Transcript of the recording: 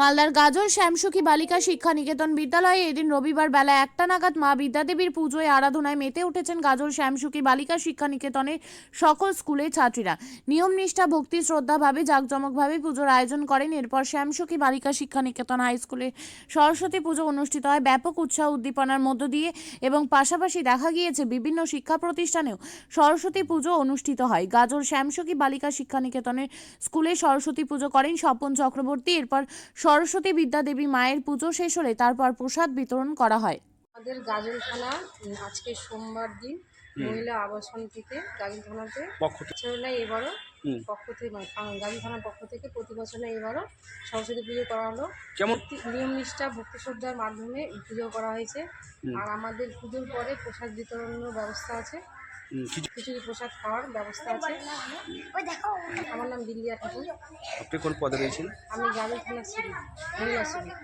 মালদার গাজল শ্যামসুখী বালিকা শিক্ষা নিকেতন বিদ্যালয়ে এদিন রবিবার বেলা একটা নাগাদ মা বিদ্যাদেবীর পুজোয় আরাধনায় মেতে উঠেছেন গাজল শ্যামসুখী বালিকা শিক্ষা নিকেতনের সকল স্কুলের ছাত্রীরা। নিয়ম নিষ্ঠা, ভক্তি, শ্রদ্ধাভাবে, জাঁকজমকভাবে পুজোর আয়োজন করেন। এরপর শ্যামসুখী বালিকা শিক্ষা নিকেতন হাই স্কুলে সরস্বতী পুজো অনুষ্ঠিত হয়। ব্যাপক উৎসাহ উদ্দীপনার মধ্য দিয়ে এবং পাশাপাশি দেখা গিয়েছে বিভিন্ন শিক্ষা প্রতিষ্ঠানেও সরস্বতী পুজো অনুষ্ঠিত হয়। গাজল শ্যামসুখী বালিকা শিক্ষা নিকেতনের স্কুলে সরস্বতী পুজো করেন স্বপন চক্রবর্তী। এরপর সরস্বতী বিদ্যাদেবী মায়ের পুজো শেষ হলে তারপর প্রসাদ বিতরণ করা হয়। আমাদের গাজল থানা আজকে সোমবার দিন মহিলা আবাসন থেকে গাজল থানাতে। নয় এবারও পক্ষ থেকে মানে গাজল থানার পক্ষ থেকে প্রতি বছর এবারও সরস্বতী পুজো করা হলো। কেমন? নিয়ম নিষ্ঠা ভক্তি শ্রদ্ধার মাধ্যমে পুজো করা হয়েছে। আর আমাদের পুজোর পরে প্রসাদ বিতরণের ব্যবস্থা আছে। কিছু খিচুড়ি প্রসাদ খাওয়ার ব্যবস্থা আছে। আমার নাম বিন্দিয়া ঠাকুর আপনি কোন পদে রয়েছেন? আমি গাজল থানার সিভিল মহিলা সিভিল